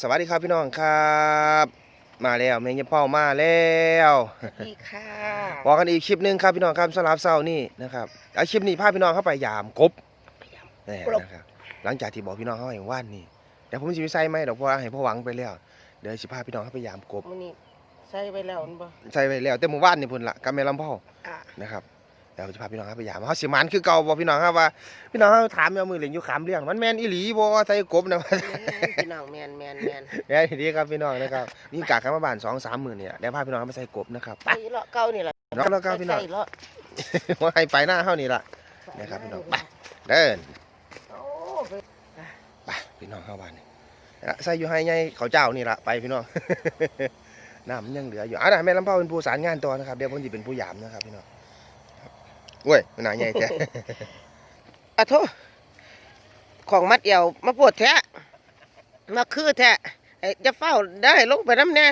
สวัสดีครับพี่น้องครับ มาแล้วแมงยะเป้ามาแล้วดีค่ะบอกกันอีกคลิปหนึงครับพี่น้องครับสำหรับเช้านี่นะครับเอาคลิปนี้พาพี่น้องเข้าไปยามกบนี่นะครับหลังจากที่บอกพี่น้องเขาอย่างว่านนี่เดี๋ยวผมจะไปใส่ไหมดอกเพราะว่าให้พ่อหวังไปแล้วเดี๋ยวสิพาพี่น้องเข้าไปยามกบมื้อนี้ใส่ไปแล้วมันบ่ใส่ไปแล้วแต่หมู่บ้านนี่พุ่นละกับแม่ลำพ่ออะนะครับเดี๋ยวจะพาพี่น้องเข้าไปยามเขาสิมันคือเก่าบอกพี่น้องครับว่า พี่น้องเขาถามเอามือเหล่งอยู่ขามเรื่องมันแมนอีหลีบ่ใส่กบนะพี่น้องแมนแมนแมนเดี๋ยวทีนี้ครับพี่น้องนะครับนี่กากข้ามมาบ้านสองสามหมื่นเนี่ยเดี๋ยวพาพี่น้องไปใส่กบนะครับไปเลาะเก่านี่แหละเนาะแล้วก็พี่น้องใส่เลาะว่าให้ไปหน้าเท่านี้ละนะครับพี่น้องไปเดินโอ้ไปไปพี่น้องเข้าบ้านนี่อะใส่อยู่ให้ไงเขาเจ้านี่ละไปพี่น้องน้ำมันยังเหลืออยู่อะนะแม่ลำเผาเป็นผู้สารงานตัวนะครับเดี๋ยวผมจะเป็นผู้ยามนะครับพี่น้องครับ เว้ยมันหนาใหญ่แท้อะโทของมัดเอวมาปวดแท้มาคือแท้ไอ้จะเฝ้าได้ลงไปน้ำแน่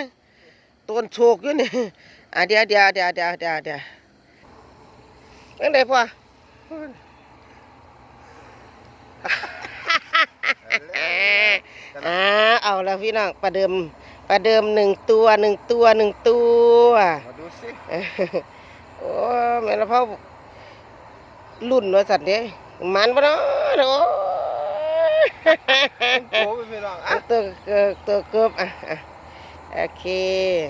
ต้นโชกอยู่นี่อะเดี๋ยวเดี๋ยวเดี๋ยวเดี๋ยวเดี๋ยวเดี๋ยวเป็นไงพ่ออ่าเอาแล้วพี่น้องประเดิมประเดิมหนึ่งตัวหนึ่งตัวหนึ่งตัวมาดูสิโอ้แม่ละพ่อ รุ่นว่าสัตว์เด้มันปะเนาะโอ้ยโอ้ยพี่น้องอะตัวเกือบตัวเกือบอะอะโอเค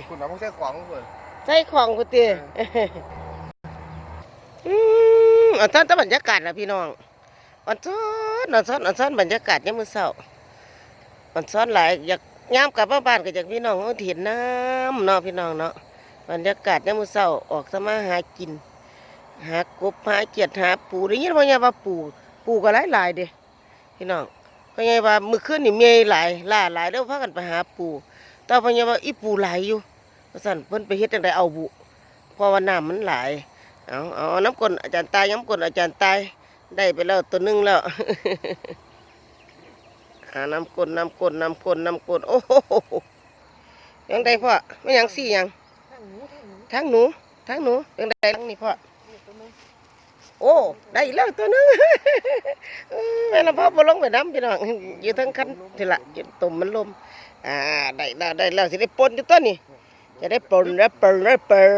คุณน้องใส่ของคุณใส่ของกูตีอืมอันนั้นแต่บรรยากาศนะพี่น้องอันซ้อนอันซ้อนอันซ้อนบรรยากาศยามมื้อเช้าอันซ้อนหลายอยากยามกลับมาบ้านก็จากพี่น้องเขาเห็นน้ำเนาะพี่น้องเนาะบรรยากาศยามมื้อเช้าออกสมาหากิน หากบหาเกียดหาปูได้ยินว่าไงว่าปูปูก็หลายหลายๆเด้พี่น้องเพราะไงว่ามื้อคืนนี่มีหลายล่าหลายแล้วพากันไปหาปูแต่เพราะไงว่าอีปูหลายอยู่ว่าซั่นเพิ่นไปเฮ็ดจังไดเอาบุเพราะว่าน้ำมันหลายเอาเอาเอาน้ำกลนอาจารย์ตายน้ำกลนอาจารย์ตายได้ไปแล้วตัวหนึงแล้วหาน้ำกลนน้ำกลนน้ำกลนน้ำกลนโอ้โหยังได้พ่อไม่ยังสี่ยังทั้งหนูทั้งหนูยังได้ทั้งนี่พ่อ โอ้ ได้อีกแล้วตัวหนึงเออแม่ละพ่อบ่ลงไปน้ำพี่น้องอยู่ทั้งคันทีละอยู่ตุ่มมันลมอ่าได้แล้วได้แล้วสิได้ปนอยู่ตัวนี้จะได้ปนแล้วปนแล้วปน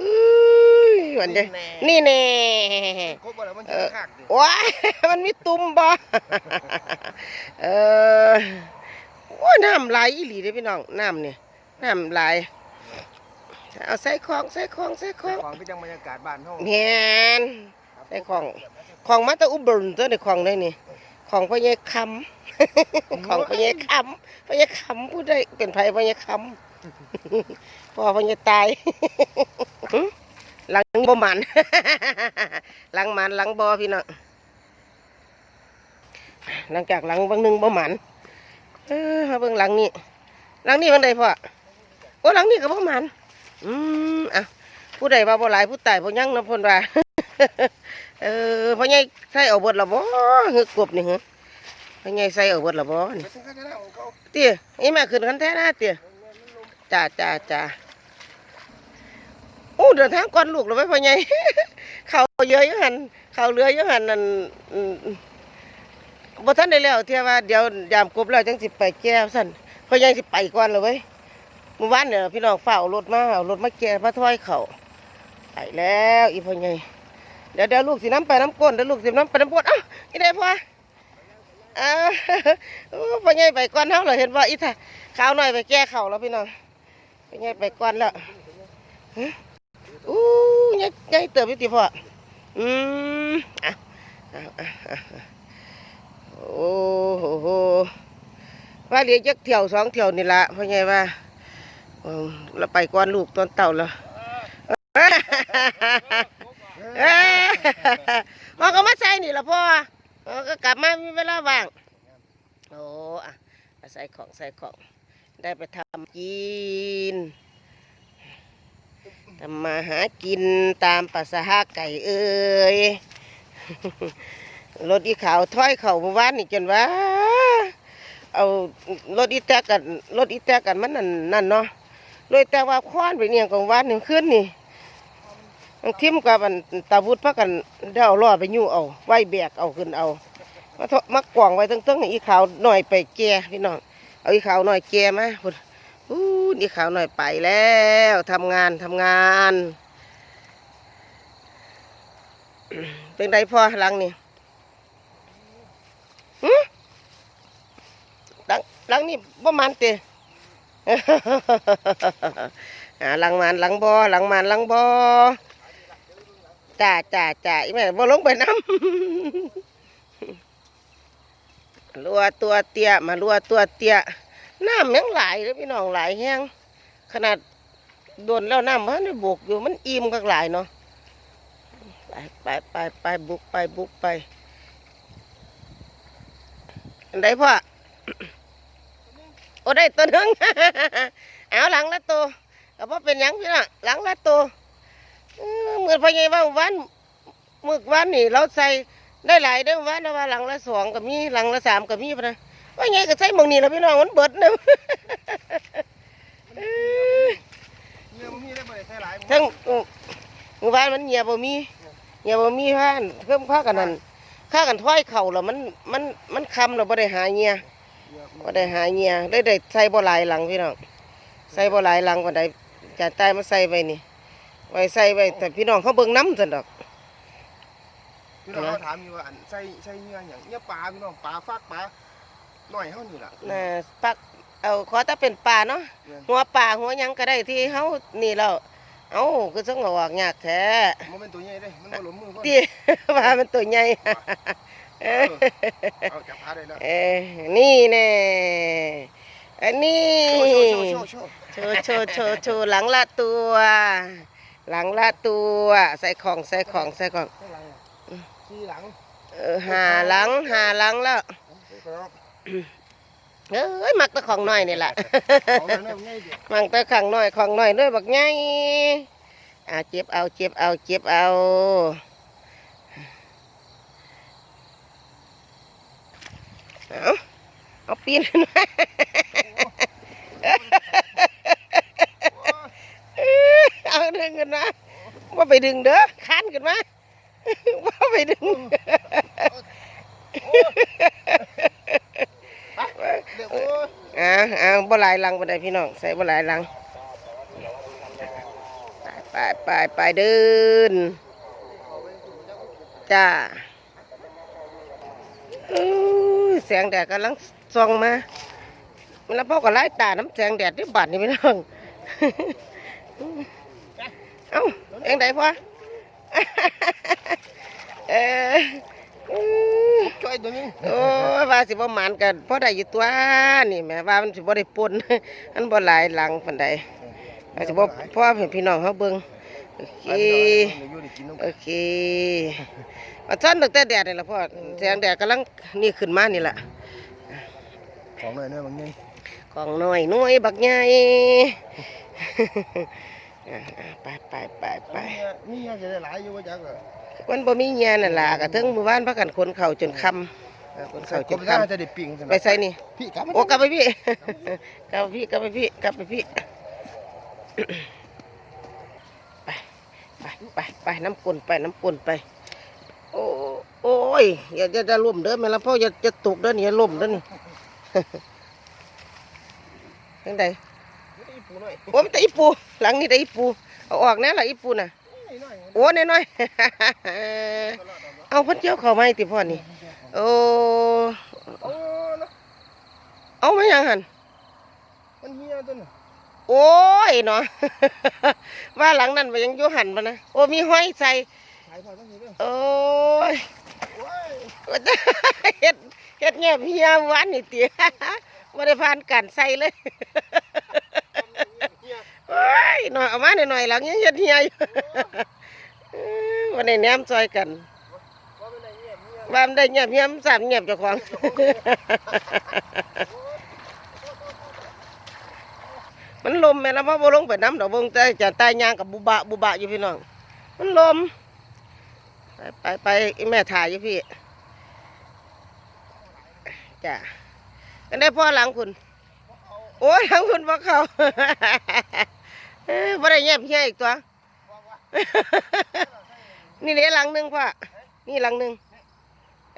อุ้ยวันเดียวนี่แน่กบอะไรมันจะคักดิว้ายมันมีตุ่มบ่เออโอ้ยน้ำไหลายอีหลีเด้อพี่น้องน้ำเนี่ยน้ำไหลาย เอาใส่ของใส่ของใส่ของของพี่จังบรรยากาศบ้านห้องแมนใส่ของของมาแตะอุบลตัวในของได้นี่ของพ่อใหญ่คำของพ่อใหญ่คำพ่อใหญ่คำพูดได้เป็นไผพ่อใหญ่คำพ่อพ่อใหญ่ตายหลังบ่หมันหลังหมันหลังบ่พี่น้องหลังจากหลังบางหนึงบ่หมันเออมาเบิ่งหลังนี้หลังนี้มันใดพ่อโอ้หลังนี้ก็บ่หมัน อืมอะผู้ใดว่าบ่หลายผู้ตายบ่ยังนะพ่นว่าเออพ่อใหญ่ใส่เอาเบิดละบ่เฮือกบนี่หือพ่อใหญ่ใส่เอาเบิดละบ่นี่ไปถึงขั้นนั้นแล้วเขาเตี้ยนี่แม่ขึ้นคันแท้นะเตี้ยจ้าจ้าจ้าโอ้เดินทางก่อนลูกเลยไว้พ่อใหญ่เขาเยอะอยู่หันเขาเรืออยู่หันนั่นบ่ทันได้แล้วเทียว่าเดี๋ยวยามกบแล้วจังสิไปแก้วสั่นพ่อใหญ่สิไปก่อนเลยเว้ย เมื่อวานเนี่ยพี่น้องฝ้าเอารถมาเอารถมาแก้มาถ้อยเขาไปแล้วอีพ่อใหญ่เดี๋ยวเดี๋ยวลูกสิน้ำไปน้ำก้นเดี๋ยวลูกสิน้ำไปน้ำก้นเอ้าอีได้พ่ออ่าพ่อใหญ่ไปก่อนเฮาเลยเห็นว่าอีท่าข้าวหน่อยไปแก้ข้าแล้วพี่น้องพ่อใหญ่ไปก่อนแล้วฮะอู้ใหญ่ใหญ่เติบอยู่ติพ่ออืมอะอะอะโอ้โหว่าเลียจักเที่ยวสองเที่ยวนี่ละพ่อใหญ่ว่า เราไปก่อนลูกตอนเต่าแล้วเอ้ยพ่อก็มาใส่นี่ละพ่อก็กลับมามีเวลาว่าง โอ้อะอะใส่ของใส่ของ ได้ไปทำกินทำมาหากินตามภาษาไก่เอ้ยรถอีขาวถ้อยเข่าเมื่อวานนี่จนว่า เอารถอีแตกกันรถอีแตกกันมันนั่นนั่นเนาะ รถอีแตกว่าคว้านไปเนี่ยของวานนี่ขึ้นนี่บางทิมกับอันตาวุธพักกันเดเอาล้อไปยู่เอาไว้แบกเอาขึ้นเอามาเถอะมากว่างไว้ตั้งๆนี่อีขาวหน่อยไปแก่พี่น้องเอาอีขาวหน่อยแกมาพุ่นอู้นี่ขาวหน่อยไปแล้วทำงานทำงานเป็นไรพ่อหลังนี่หึหลังหลังนี่บ่มันเตะ หาลังมันหลังบอหลังมันหลังบอจ้าจ้าจ้าอีแม่บ่ลงไปน้ำรัวตัวเตี้ยมารัวตัวเตี้ยน้ำยังหลายเลยพี่น้องหลายแห้งขนาดโดนแล้วน้ำมันได้บกอยู่มันอิ่มกักหลายเนาะไปไปไปไปบุกไปบุกไปอันใดพ่อ โอ้ได้ตัวหนึง เอาหลังละตัวก็บ่เป็นหยังพี่น้องหลังละตัวเหมือนพ่อใหญ่ว่าวันมึกวันนี่เราใส่ได้หลายเด้อวันนะว่าหลังละสองก็มีหลังละสามก็มีพนะว่าไงก็ใส่มองนี่แล้วพี่น้องมันเบิดเนอะเอ้ยเงี้ยมีได้บ่ได้ใส่หลายทั้งมือบ้านมันเหี่ยบ่มีเหี่ยบ่มีพานเพิ่มค่ากันนั่นค่ากันถ้อยเข่าแล้วมันมันมันคำเราบ่ได้หาเหี่ย บ่ได้หาเงียได้ได้ใส่บ่หลายหลังพี่น้องใส่บ่หลายหลังกว่าใดจะตายมาใส่ไว้นี่ ไว้ใส่ไว้แต่พี่น้องเขาเบิ่งน้ำซั่นดอกพี่น้องเขาถามอยู่ว่าอันใส่ใส่เงี้ยหยังเงี้ยปลาพี่น้องปลาฟักปลาหน่อยเฮานี่ล่ะน่ะปักเอาขอแต่เป็นปลาเนาะเนี่ยหัวปลาหัวหยังก็ได้ที่เฮานี่แล้วเอ้าคือสังออกยากแท้มันเป็นตัวใหญ่เด้มันบ่หลมมือพ่อที่ว่ามันตัวใหญ่ เออเอาจับพาได้แล้วเอ้นี่แน่อันนี้โชว์โชว์โชว์โชว์โชว์โชว์โชว์โชว์หลังละตัว หลังละตัว ใส่ของใส่ของใส่ของข้างหลังขี่หลังเออหาหลังหาหลังแล้วเอ้ยมักแตะของน้อยนี่แหละของนั้นเนี่ยมันง่ายดิมักแตะของน้อยของน้อยด้วยบักไงอ่าเจ็บเอาเจ็บเอาเจ็บเอา เอาเอาปีนขึ้นมาเอาดึงขึ้นมาว่าไปดึงเด้อคันขึ้นมาว่าไปดึงอ่าอ่าบ่ลายลังบ่ได้พี่น้องใส่บ่ลายลังไปไปไปไปเดินจ้าอู้ยแสงแดดกำลังส่องมาแล้วพ่อก็ไล่ตาน้ำแสงแดดที่บัดนี่พี่น้องเอ้าเองไดพ่อเอออู้ช่วยตัวนี้โอ้ยว่าสิบ่หมานกันพอได้อยู่ตัวนี่แหม่ว่ามันสิบ่ได้ปนอันบ่หลายหลังปานใดว่าสิบ่พ่อให้พี่น้องเฮาเบิ่ง โอเคอยู่นี่กินน้โอเคว่าท่านตั้งแต่แดดนี่ล่ะพ่อแสงแดดกำลังนี่ขึ้นมานี่ล่ะำของหน่อยเนี่ยมันง่ายของน้อยน้อยบักใหญ่อ่าไปไปไปไปนี่ยังจะได้หลายอยู่ว่าจักเหรอมันบ่มีเงียนั่นล่ะกะถึงหมู่บ้านพากันคนเข้าจนค่ำคนเข้าจก็นไม่ค่ำได้จะได้ปิ่งไปใส่นี่พี่กลับโอ้กลับไปพี่กลับไปพี่กลับไปพี่กลับไปพี่ไป ไปไปไปน้ำกลนไปน้ำกลนไป โอ้โอ้ยอย่าจะจะล่มเด้อแม่ละพ่ออย่าจะตกเด้อนี่อย่าล่มเด้อนี่ยังไงปูหน่อยโอ้มันแต่อีปูหลังนี่แต่อีปูเอาออกแน่ละอีปูน่ะ หน่อยโอ้น้อยๆเอาเพันเจียวเข้ามาให้ติพ่อนี่โอ้โอ้นะเอามายังหันมันเฮียตัวน่ะ โอ้ยเนาะ ว่าหลังนั้นมันยังอยู่หันมานะโอ้มีห้อยใส่ขายพอต้องมีเรื่องโอ้ยโอ้ยเฮ็ดเฮ็ดแง่เฮียหวานนี่เตี๋ยบ่ได้ผ่านการใส่เลยเฮียโอ้ยหน่อยเอามาหน่อยๆหลังยังเฮ็ดเฮียอยู่เอ้อวันนี้แหนมซอยกันว่าเป็นไงเฮียเฮียว่ามันได้เงียบเงียบสามเงียบเจ้าของ มันลมแม่แล้วพ่อบ่ลงไปน้ำดอกเบิ่งแต่จะตายยางกับบุบะบุบะอยู่พี่น้อง มันลม ไปไปไปอีแม่ถ่ายอยู่พี่จ้ะกันได้พ่อหลังคุณ โอ้ยหลังคุณบ่เขาอ้ยบ่ได้เงียบเฮียอีกตัว นี่เด้หลังหนึงพ่อ นี่หลังหนึง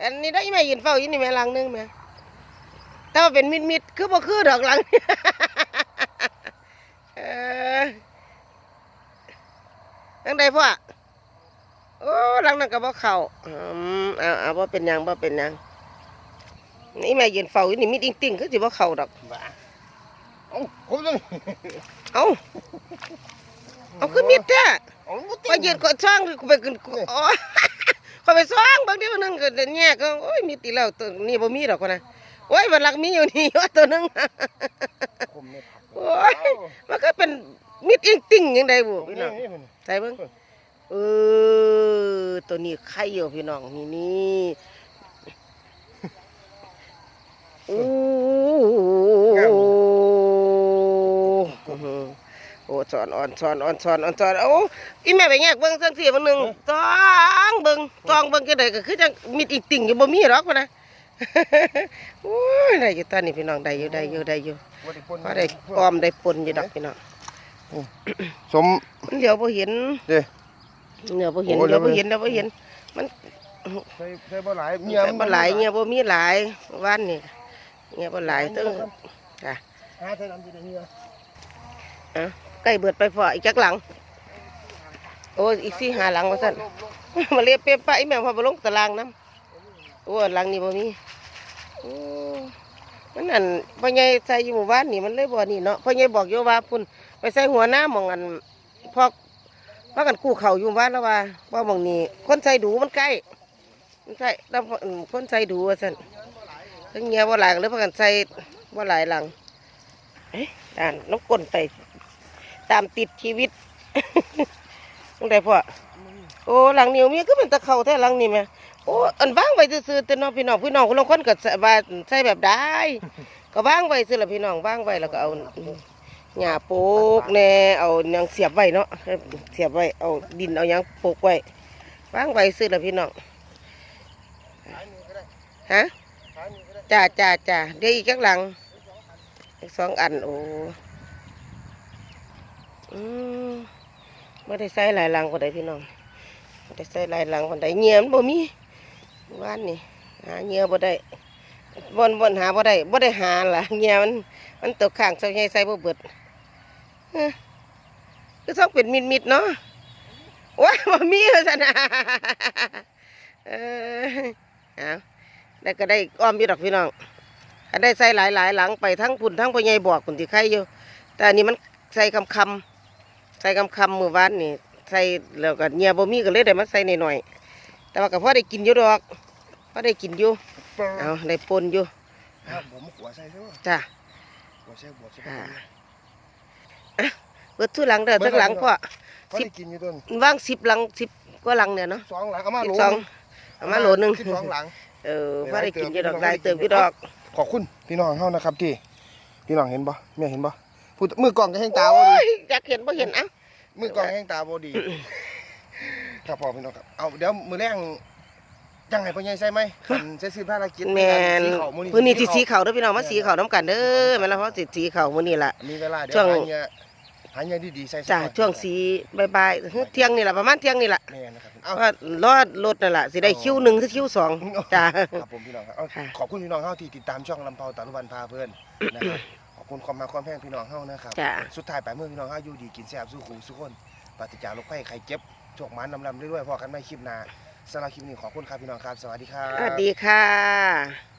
อันนี้ได้แม่ยืนเฝ้าอยู่นี่แม่หลังหนึงแม่แต่ว่าเป็นมิดมิดคือบ่คือดอกหลัง เออจั งใดพ่อโอ้หลังนั้นก็บ่เข้าอืมเอาเอาบ่เป็นหยังบ่เป็นหยังนี่แม่ยืนเฝ้าอยู่นี่มิดอิงติ่งคือสิบ่เข้าดอก บ้าเอ้าผมจะเอาเอาคือมิดแท้เอาบ่ติพอยืนก็ช่องไปขึ้นอ๋อ ก็ไปช่องบางทีมันนึงก็แย่ก็โอ้ยมีตีแล้วตัวนี้บ่มีดอกคนนะโอ้ยมันหลักมีอยู่นี่ว่าตัวนึง ผมเนี่ยผักโอ้ยมันก็เป็น มิดอิงติ่งยังไงบุพี่น้องนี่มันใส่เบิ่งเออตัวนี้ไข่อยู่พี่น้องนี่นี่โอ้โอ้สอนอ่อนสอนอ่อนสอนอ่อนสอนโอ้อีแม่ไปแยกเบิ่งจังซี่บางหนึงจองเบิ่งจองเบิ่งจังไดก็คือจังมิดอีกติ่งอยู่บ่มีหรอกพุ่นนะโอ้ยได้อยู่ตอนนี้พี่น้องได้อยู่ได้อยู่ได้อยู่บ่ได้ปนพอได้ออมได้ปนอยู่ดอกพี่น้อง สมมันเดี๋ยวบ่เห็นเด้เดี๋ยวบ่เห็นโอ้เดี๋ยวบ่เดี๋เห็ยนวเดี๋ยวบ่เห็นใส่ใส่บ่หลายเงียบ่หลายเงียบ่มีหลายวันนี่เงียบ่หลายเตึ้งจ้ะหาใส่น้ำสิได้เงียใกล้เบิดไปพออีกจักหลัง โอ้ยอีกสี่หาหลังว่าซั่นมาเรียบเปียบไปแม่พอบ่ลงตารางน้ำโอ้หลังนี้บ่มีโอ้มันนั่นพ่อใหญ่ใส่อยู่หมู่บ้านนี่มันเลยบ่นี่เนาะพ่อใหญ่บอกอยู่ว่าพุ่น ไปใส่หัวหน้ามองอันพอกว่ากันกู้เขาอยู่บ้านแล้วว่าว่าหมองนี้คนใส่ดูมันใกล้มันใส่แล้วคนใส่ดูว่าซั่นทั้งเงียบ่หลายก็เลยพากันใส่บ่าหลายหลังเอ๊ะด่านน้ำก้นไปตามติดชีวิตจังไดพ่อโอ้หลังนี้มีคือเป็นตะเข้าแท้หลังนี้แม่โอ้อันวางไว้ซื่อๆแต่น้องพี่น้องพี่น้องคนละคนก็ใส่ว่าใส่แบบได้ ก็วางไว้ซื่อละพี่น้องวางไว้แล้วก็เอา หญ้าโปกแน่เอายังเสียบไว้เนาะเสียบไว้เอาดินเอายังโปกไว้วางไว้ซื่อละพี่น้องฮะจ้าจ้าจ้าเดี๋ยวอีกจักหลังอีกสองอันโอ้อืมไม่ได้ใส่หลายหลังคนใดพี่น้องไม่ได้ใส่หลายหลังคนใดเงียมันบ่มีว่านนี่หาเงียบบ่ได้บนบนหาบ่ได้บ่ได้หาล่ะเงียมันมันตกข้างเสาใหญ่ใส่บ่เบิด ก็ต้องเป็นมิดมิดๆเนาะว้าบ่มีว่าซั่นน่ะเออเอาได้ก็ได้อ้อมอยู่ดอกพี่น้องถ้าได้ใส่หลายหลายๆหลังไปทั้งพุ่นทั้งพ่อใหญ่บอกพุ่นที่ใครอยู่ แต่อันนี้มันใส่คำคำๆใส่คำคำๆมือวานนี่ ใส่แล้วก็เงียบ่มีก็เลยได้มาใส่หน่อยๆแต่ว่าก็พอได้กินอยู่ดอกพอได้กินอยู่เอาได้ปนอยู่ครับผมหัวใส่ใช่ไหมจ้ะหัวใส่บวกใช่ไหมอ่าอะ เบิดทุหลังเด้อทุหลังพ่อก็ได้กินอยู่ต้นว่างสิบหลังสิบกว่าหลังเนี่ยเนาะสองหลังเอามาสิโหลบสองเอามาโหลหนึงสิบสองหลังเออพอได้กินอยู่ดอกได้เติมอยู่ดอก ขอบคุณพี่น้องเฮานะครับที่พี่น้องเห็นบ่แม่เห็นบ่พูดมือกล่องก็แห้งตาบ่โอ้ดียอยากเห็นบ่เห็นเอ้ามือกล่องแห้งตาบ่ดีครับพ่อพี่น้องครับเอาเดี๋ยวมื้อแรงยังไงพ่อใหญ่ใส่ไหมคันใส่ซื้อภารกิจแมนสีขาวพื้นนี้ที่สีขาวเด้อพี่น้องมาสีขาวน้ำกันเด้อแม่นแล้วเพราะสีสีขาวมื้อนี้ล่ะมีเวลาเดี๋ยวช่วง หาเงี้ยหาเงี้ยดีๆใส่สักจ้าหน่อยช่วงสีบ่ายๆเที่ยงนี่ล่ะประมาณเที่ยงนี่ล่ะแม่นะครับเอาว่ารอดรถนั่นล่ะสิได้คิวหนึ่งคือคิวสองจ้า ครับผมพี่น้องครับเอาค่ะ ขอบคุณพี่น้องเฮาที่ติดตามช่องลำเปาตาลุวันพาเพื่อนนะครับขอบคุณความมาความแพงพี่น้องเฮานะครับจ้า สุดท้ายไปเมื่อพี่น้องเฮาอยู่ดีกินแซ่บสู้ขู่สู้คนปฏิจจาโรคไข้ไข้เจ็บโชคหมันลำลำเรื่อยๆพอกันไม่คลิปหน้าสำหรับคลิปนี้ขอบคุณครับพี่น้องครับสวัสดีครับ สวัสดีค่ะ